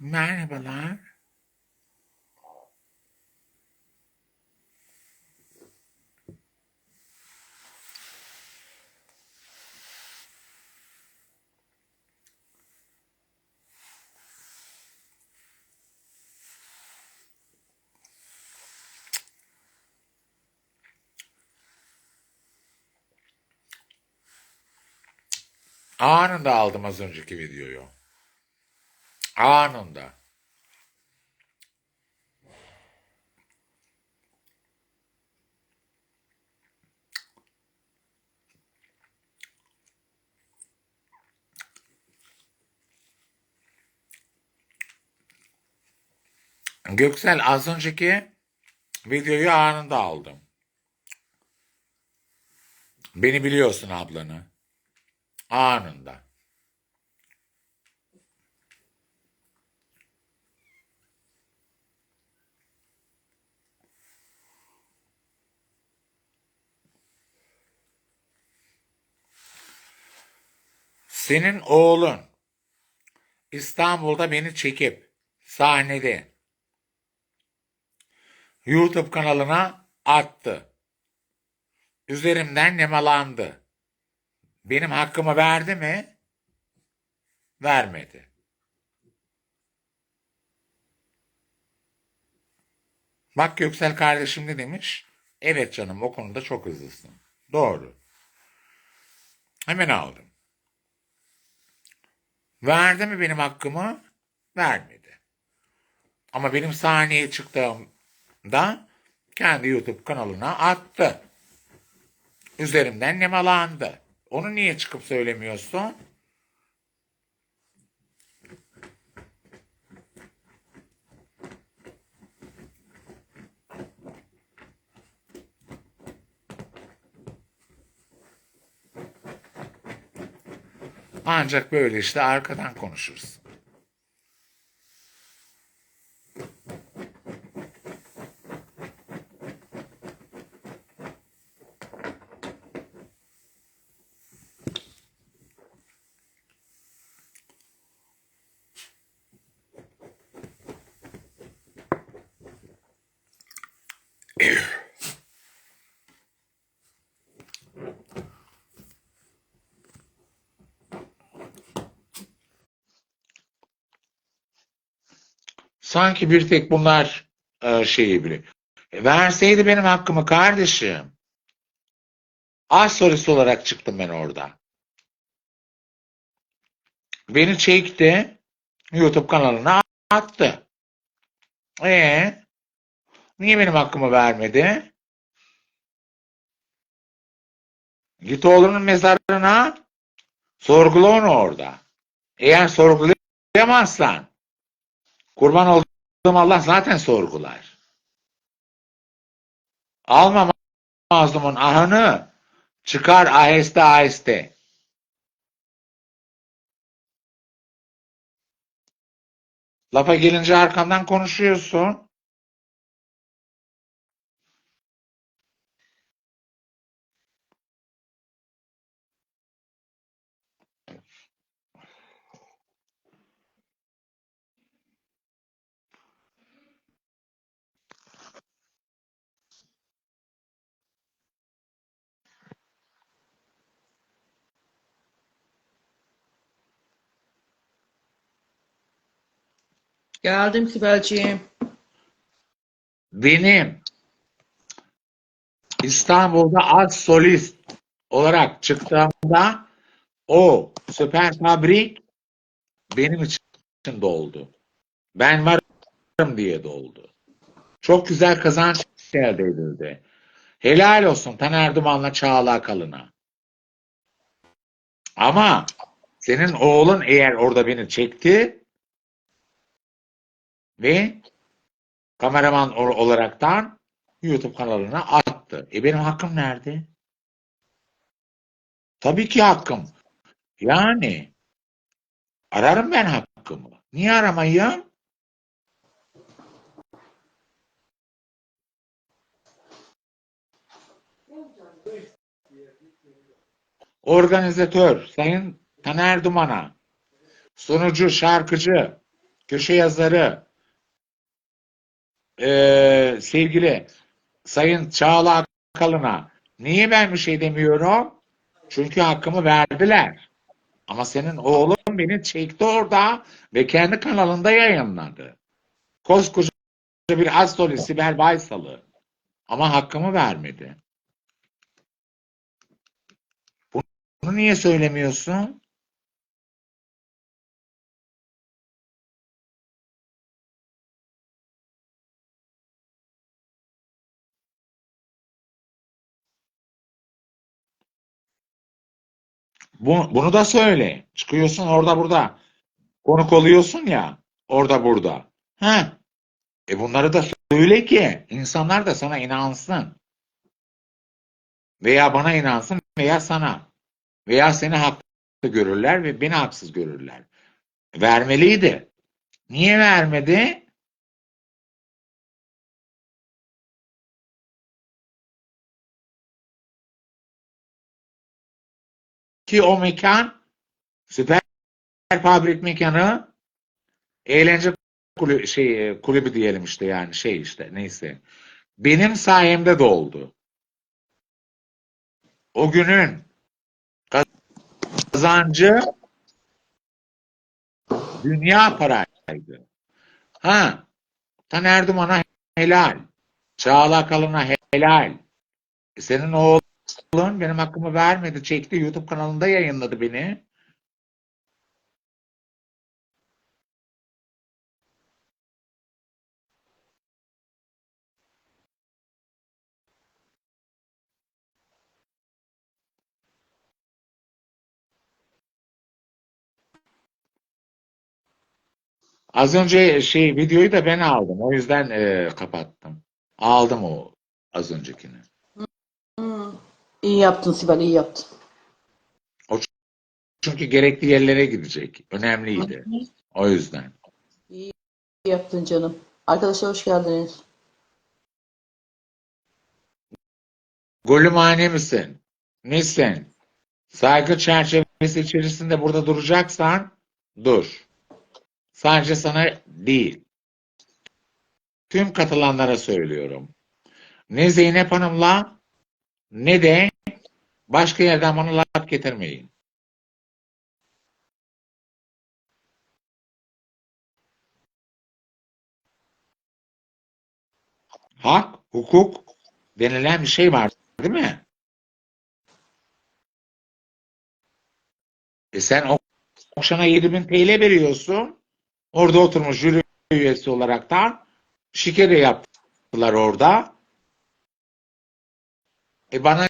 Merhabalar. Anında aldım az önceki videoyu. Anında. Göksel az önceki videoyu anında aldım. Beni biliyorsun ablanı. Anında. Senin oğlun İstanbul'da beni çekip sahnede YouTube kanalına attı. Üzerimden nemalandı. Benim hakkımı verdi mi? Vermedi. Bak Göksel kardeşim ne demiş? Evet canım o konuda çok hızlısın. Doğru. Hemen aldım. Verdi mi benim hakkımı? Vermedi. Ama benim sahneye çıktığımda kendi YouTube kanalına attı. Üzerimden nemalandı. Onu niye çıkıp söylemiyorsun? Ancak böyle işte arkadan konuşuruz. Sanki bir tek bunlar e, şeyi bile. E, verseydi benim hakkımı kardeşim. Az solist olarak çıktım ben orada. Beni çekti. YouTube kanalına attı. E niye benim hakkımı vermedi? Git oğlunun mezarına sorgula onu orada. Eğer sorgulayamazsan kurban olduğum Allah zaten sorgular. Alma mazlumun ahını çıkar aheste aheste. Lafa gelince arkamdan konuşuyorsun. Geldim Sibelciğim. Benim İstanbul'da az solist olarak çıktığımda o süper fabrik benim için doldu. Ben varım diye doldu. Çok güzel kazanç elde edildi. Helal olsun Taner Duman'la Çağla Kalın'a. Ama senin oğlun eğer orada beni çekti ve kameraman ol- olaraktan YouTube kanalına attı. E benim hakkım nerede? Tabii ki hakkım. Yani ararım ben hakkımı. Niye aramayayım? Organizatör Sayın Taner Duman'a, sunucu, şarkıcı köşe yazarı eee, sevgili Sayın Çağla Akalın'a niye ben bir şey demiyorum? Çünkü hakkımı verdiler. Ama senin oğlun beni çekti orada ve kendi kanalında yayınladı. Koskoca bir astroloji Sibel Baysal'ı. Ama hakkımı vermedi. Bunu niye söylemiyorsun? Bu, bunu da söyle. Çıkıyorsun orada burada. Konuk oluyorsun ya. Orada burada. Ha? E bunları da söyle ki insanlar da sana inansın. Veya bana inansın veya sana. Veya seni haklı görürler ve beni haksız görürler. Vermeliydi. Niye vermedi? Ki o mekan süper fabrik mekanı eğlence kulübü, şey, kulübü diyelim işte yani şey işte neyse. Benim sayemde doldu. O günün kazancı dünya paraydı. Ha, Taner Duman'a helal. Çağla Kalın'a helal. E senin oğlun benim hakkımı vermedi. Çekti YouTube kanalında yayınladı beni. Az önce şey videoyu da ben aldım. O yüzden e, kapattım. Aldım o az öncekini. İyi yaptın Sibel, iyi yaptın. Çünkü gerekli yerlere gidecek. Önemliydi. O yüzden. İyi yaptın canım. Arkadaşlar hoş geldiniz. Golümhane misin? Nesin? Saygı çerçevesi içerisinde burada duracaksan dur. Sadece sana değil. Tüm katılanlara söylüyorum. Ne Zeynep Hanım'la ne de başka yerden bana laf getirmeyin. Hak, hukuk denilen bir şey var değil mi? E sen Okşan'a 7000 TL veriyorsun. Orada oturmuş jüri üyesi olaraktan şike de yaptılar orada. E bana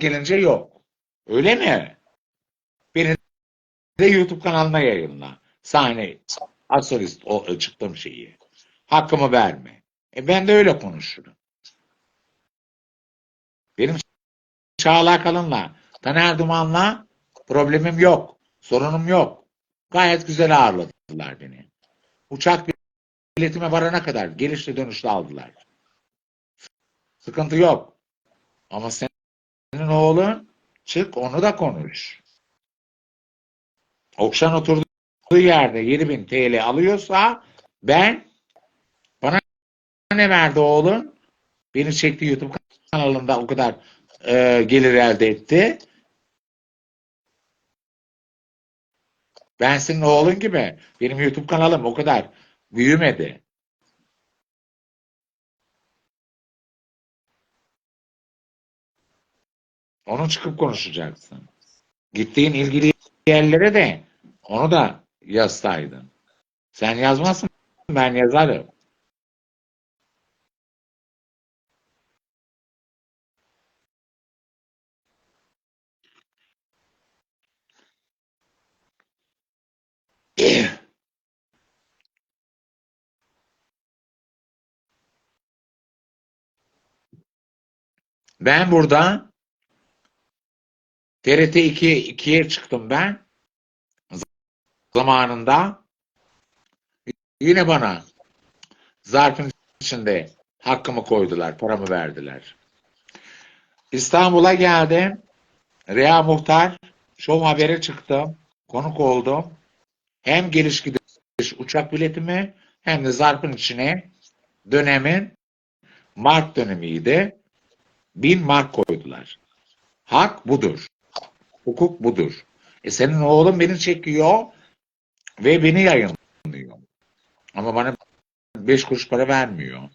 gelince yok. Öyle mi? Beni de YouTube kanalına yayınla. Sahne asolist o, çıktığım şeyi. Hakkımı verme. E ben de öyle konuşurum. Benim Çağla Kalın'la, Taner Duman'la problemim yok. Sorunum yok. Gayet güzel ağırladılar beni. Uçak biletime varana kadar gelişli dönüşlü aldılar. Sıkıntı yok. Ama senin oğlun çık onu da konuş. Okşan oturduğu yerde 7000 TL alıyorsa ben bana ne verdi oğlun? Beni çekti YouTube kanalında o kadar e, gelir elde etti. Ben senin oğlun gibi. Benim YouTube kanalım o kadar büyümedi. Onu çıkıp konuşacaksın. Gittiğin ilgili yerlere de onu da yazsaydın. Sen yazmazsın, ben yazarım. Ben burada TRT 2'ye 2'ye çıktım ben zamanında. Yine bana zarfın içinde hakkımı koydular, paramı verdiler. İstanbul'a geldim. Rea Muhtar Şov Haber'e çıktım. Konuk oldum. Hem geliş gidiş uçak biletimi hem de zarfın içine dönemin mark dönemiydi. Bin mark koydular. Hak budur. Hukuk budur. E senin oğlun beni çekiyor ve beni yayınlıyor. Ama bana beş kuruş para vermiyor.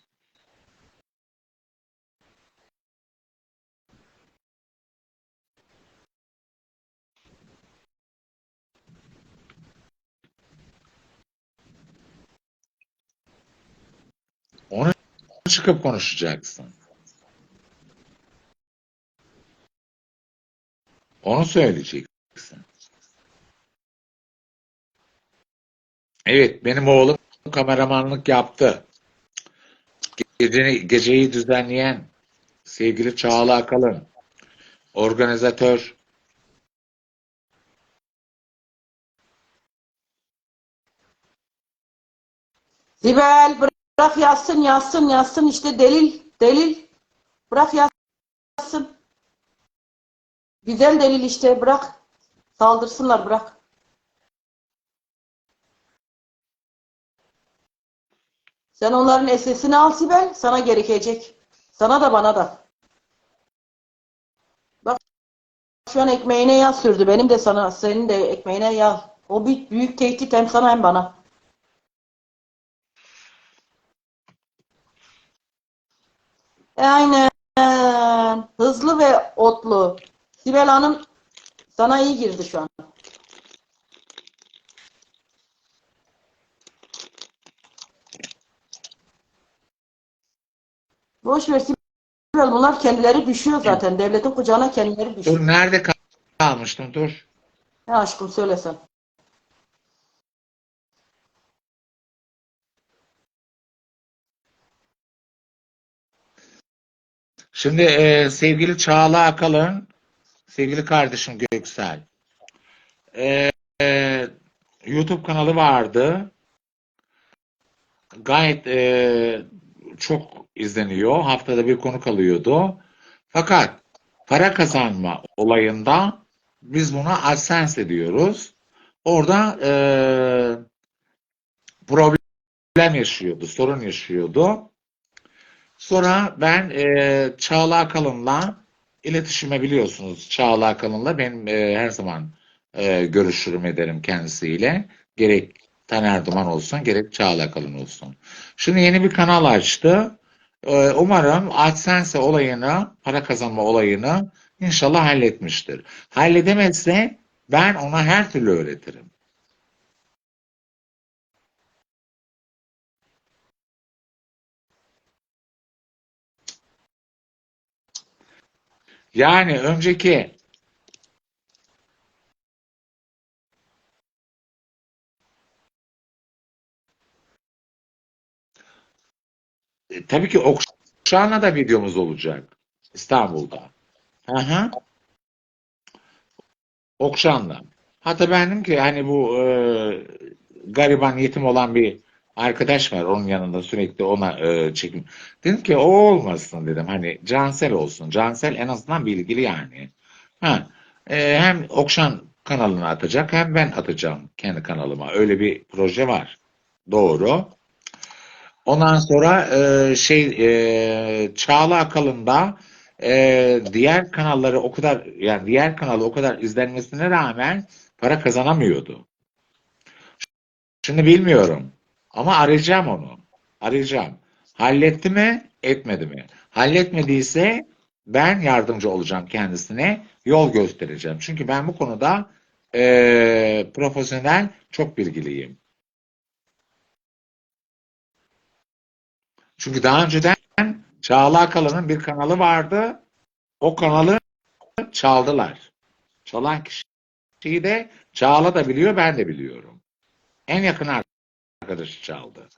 Onu çıkıp konuşacaksın. Onu söyleyeceksin. Evet, benim oğlum kameramanlık yaptı. Geceyi, geceyi düzenleyen sevgili Çağla Akalın, organizatör. Sibel bırak yazsın yazsın yazsın işte delil delil. Bırak yazsın. Güzel delil işte bırak. Saldırsınlar bırak. Sen onların sesini al Sibel. Sana gerekecek. Sana da bana da. Bak şu an ekmeğine yağ sürdü. Benim de sana, senin de ekmeğine yağ. O bir büyük tehdit hem sana hem bana. Aynen. Hızlı ve otlu. Sibel Hanım sana iyi girdi şu an. Boş ver Sibel. Bunlar kendileri düşüyor zaten. Devletin kucağına kendileri düşüyor. Dur nerede kal- kalmıştım dur. Ne aşkım söylesen. Şimdi e, sevgili Çağla Akalın, sevgili kardeşim Göksel. E, e, YouTube kanalı vardı. Gayet e, çok izleniyor. Haftada bir konuk alıyordu. Fakat para kazanma olayında biz buna AdSense diyoruz. Orada e, problem yaşıyordu, sorun yaşıyordu. Sonra ben e, Çağla Akalın'la iletişime biliyorsunuz. Çağla Akalın'la ben e, her zaman e, görüşürüm ederim kendisiyle. Gerek Taner Duman olsun, gerek Çağla Akalın olsun. Şimdi yeni bir kanal açtı. E, umarım AdSense olayını, para kazanma olayını inşallah halletmiştir. Halledemezse ben ona her türlü öğretirim. Yani önceki E, tabii ki Okşan'la da videomuz olacak. İstanbul'da. Hı hı. Okşan'la. Hatta ben dedim ki hani bu e, gariban yetim olan bir arkadaş var onun yanında sürekli ona e, çekim. Dedim ki o olmasın dedim. Hani Cansel olsun. Cansel en azından bilgili yani. Ha, e, hem Okşan kanalına atacak hem ben atacağım kendi kanalıma. Öyle bir proje var. Doğru. Ondan sonra e, şey e, Çağla Akalın'da e, diğer kanalları o kadar yani diğer kanalı o kadar izlenmesine rağmen para kazanamıyordu. Şimdi bilmiyorum ama arayacağım onu. Arayacağım. Halletti mi, etmedi mi? Halletmediyse ben yardımcı olacağım kendisine, yol göstereceğim. Çünkü ben bu konuda e, profesyonel, çok bilgiliyim. Çünkü daha önceden Çağla Akalın'ın bir kanalı vardı. O kanalı çaldılar. Çalan kişiyi de Çağla da biliyor, ben de biliyorum. En yakın arkadaşı çaldı.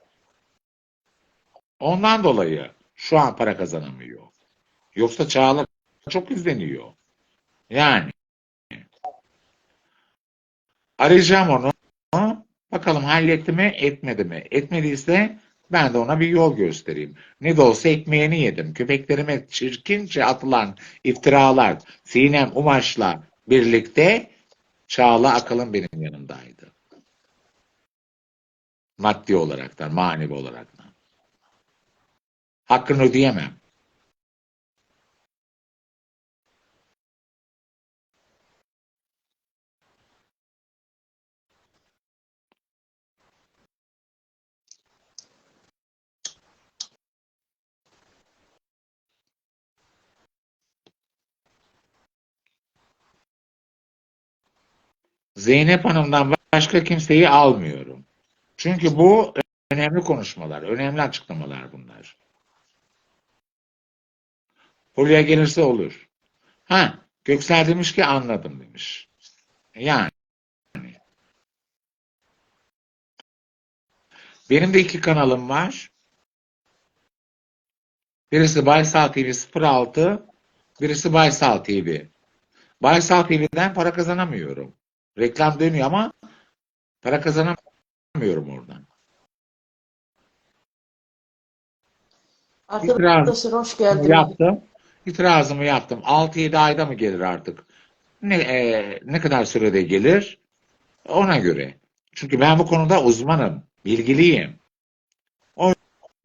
Ondan dolayı şu an para kazanamıyor. Yoksa Çağla çok izleniyor. Yani arayacağım onu. Bakalım halletti mi, etmedi mi? Etmediyse ben de ona bir yol göstereyim. Ne de olsa ekmeğini yedim. Köpeklerime çirkince atılan iftiralar Sinem Umaş'la birlikte Çağla Akalın benim yanımdaydı. Maddi olaraktan, manevi olaraktan. Hakkını ödeyemem. Zeynep Hanım'dan başka kimseyi almıyorum. Çünkü bu önemli konuşmalar, önemli açıklamalar bunlar. Hulya gelirse olur. Ha, Göksel demiş ki anladım demiş. Yani. Benim de iki kanalım var. Birisi Baysal TV 06, birisi Baysal TV. Baysal TV'den para kazanamıyorum. Reklam dönüyor ama para kazanamıyorum oradan. Arkadaşlar hoş geldiniz. Yaptım. İtirazımı yaptım. 6-7 ayda mı gelir artık? Ne, e, ne kadar sürede gelir? Ona göre. Çünkü ben bu konuda uzmanım. Bilgiliyim. O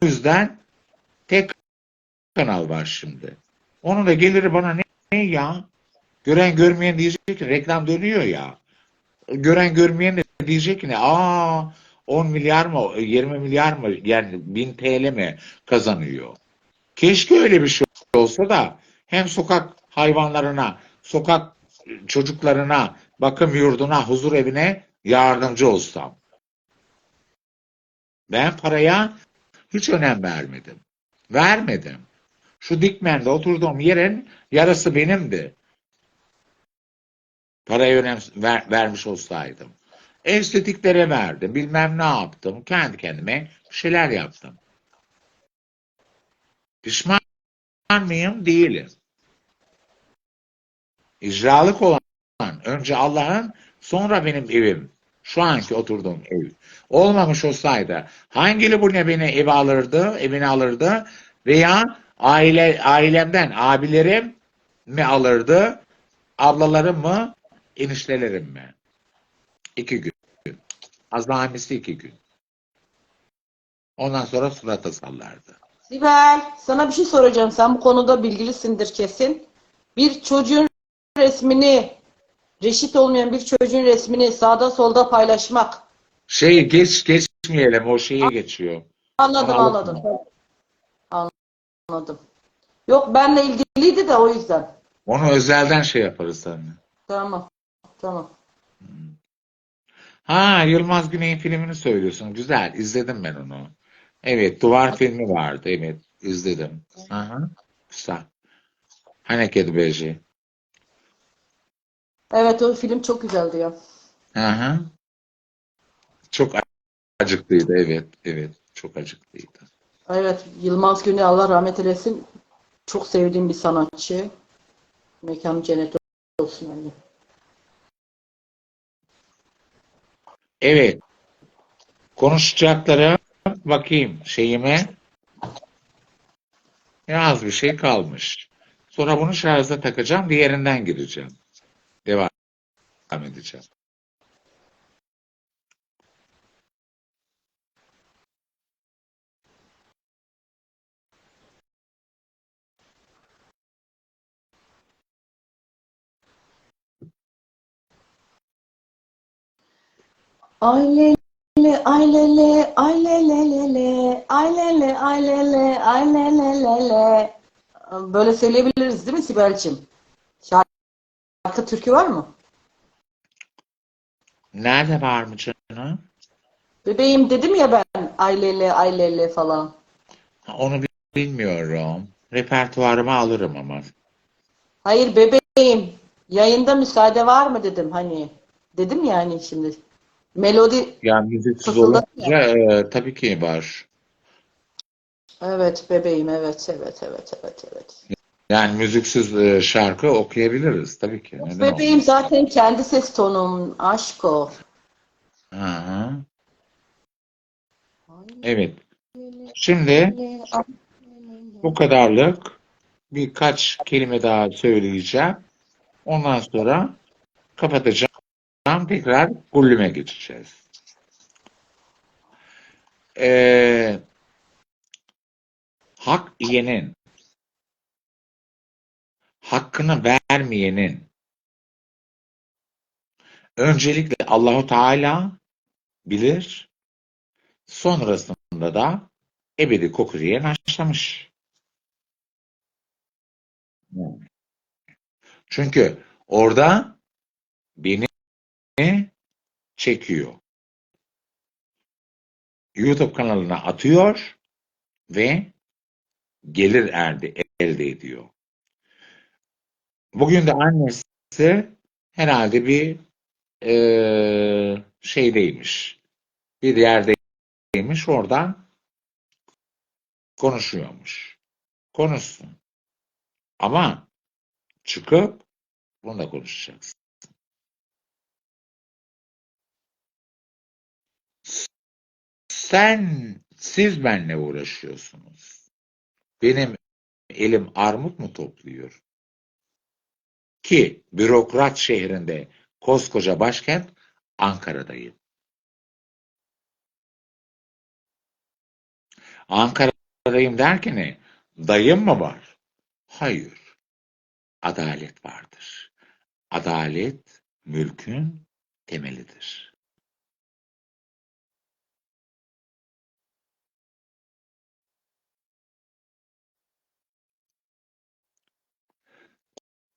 yüzden tek kanal var şimdi. Onun da geliri bana ne, ne ya? Gören görmeyen diyecek ki reklam dönüyor ya. Gören görmeyen de diyecek ne? Aa 10 milyar mı 20 milyar mı yani 1000 TL mi kazanıyor? Keşke öyle bir şey olsa da hem sokak hayvanlarına, sokak çocuklarına, bakım yurduna, huzur evine yardımcı olsam. Ben paraya hiç önem vermedim. Vermedim. Şu Dikmen'de oturduğum yerin yarısı benimdi. Paraya önem ver- vermiş olsaydım. Estetiklere verdim. Bilmem ne yaptım. Kendi kendime bir şeyler yaptım. Pişman mıyım? Değilim. İcralık olan önce Allah'ın sonra benim evim. Şu anki oturduğum ev. Olmamış olsaydı hangi bu ne beni eve alırdı, evine alırdı veya aile ailemden abilerim mi alırdı, ablalarım mı, eniştelerim mi? İki gün. Azamisi iki gün. Ondan sonra surata sallardı. Sibel, sana bir şey soracağım. Sen bu konuda bilgilisindir kesin. Bir çocuğun resmini, reşit olmayan bir çocuğun resmini sağda solda paylaşmak. Şey geç geçmeyelim o şeye geçiyor. Anladım, Anladım. anladım. Anladım. Yok benle ilgiliydi de o yüzden. Onu özelden şey yaparız seninle. Tamam. Tamam. Ha Yılmaz Güney'in filmini söylüyorsun. Güzel. izledim ben onu. Evet. Duvar filmi vardı. Evet. izledim. Aha. Güzel. Haneke Beji. Evet o film çok güzeldi ya. Aha. Çok acıklıydı. Evet. Evet. Çok acıklıydı. Evet Yılmaz Güney Allah rahmet eylesin. Çok sevdiğim bir sanatçı. Mekanı cennet olsun anne. Evet. Konuşacaklara bakayım şeyime. Az bir şey kalmış. Sonra bunu şarja takacağım. Diğerinden gireceğim. Devam edeceğim. Lele, ay lele, ay lele lele. Böyle söyleyebiliriz değil mi Sibel'cim? Şarkı türkü var mı? Nerede var mı canım? Bebeğim dedim ya ben ay lele, ay lele falan. Onu bi- bilmiyorum. Repertuarıma alırım ama. Hayır bebeğim yayında müsaade var mı dedim hani. Dedim yani şimdi. Melodi Yani müziksiz Fısıldak olunca e, tabii ki var. evet bebeğim evet evet evet evet evet. Yani müziksiz e, şarkı okuyabiliriz tabii ki. Neden Bebeğim olmasın? zaten kendi ses tonum aşk o. Hı hı. Evet. Şimdi bu kadarlık birkaç kelime daha söyleyeceğim. Ondan sonra kapatacağım. Tekrar gullüme geçeceğiz. Ee, hak yiyenin, hakkını vermeyenin, öncelikle Allahu Teala bilir, sonrasında da ebedi koku diye başlamış. Çünkü orada beni çekiyor. YouTube kanalına atıyor ve gelir erde, elde ediyor. Bugün de annesi herhalde bir eee şeydeymiş. Bir yerdeymiş. Oradan konuşuyormuş. Konuşsun. Ama çıkıp bunu da konuşacaksın. Sen, siz benle uğraşıyorsunuz. Benim elim armut mu topluyor? Ki bürokrat şehrinde koskoca başkent Ankara'dayım. Ankara'dayım derken ne? Dayım mı var? Hayır. Adalet vardır. Adalet mülkün temelidir.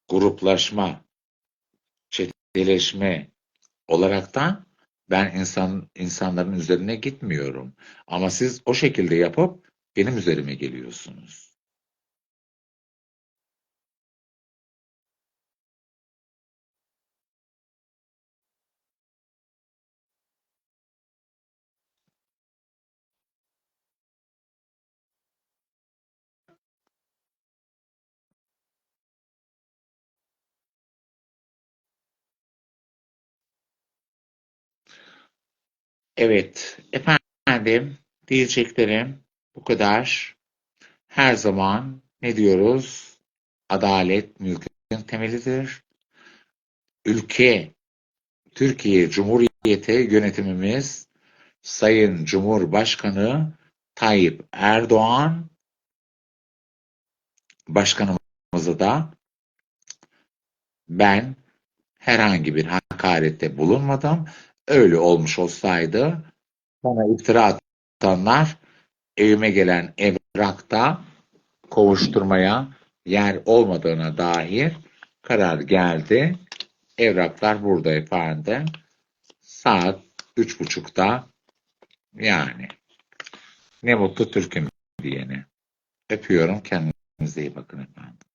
Gruplaşma, çeteleşme olaraktan ben insan insanların üzerine gitmiyorum. Ama siz o şekilde yapıp benim üzerime geliyorsunuz. Evet, efendim diyeceklerim bu kadar. Her zaman ne diyoruz? Adalet mülkün temelidir. Ülke, Türkiye Cumhuriyeti yönetimimiz Sayın Cumhurbaşkanı Tayyip Erdoğan başkanımızı da ben herhangi bir hakarette bulunmadım. Öyle olmuş olsaydı bana iftira atanlar evime gelen evrakta kovuşturmaya yer olmadığına dair karar geldi. Evraklar burada efendim. Saat üç buçukta yani ne mutlu Türk'üm diyene. Öpüyorum. Kendinize iyi bakın efendim.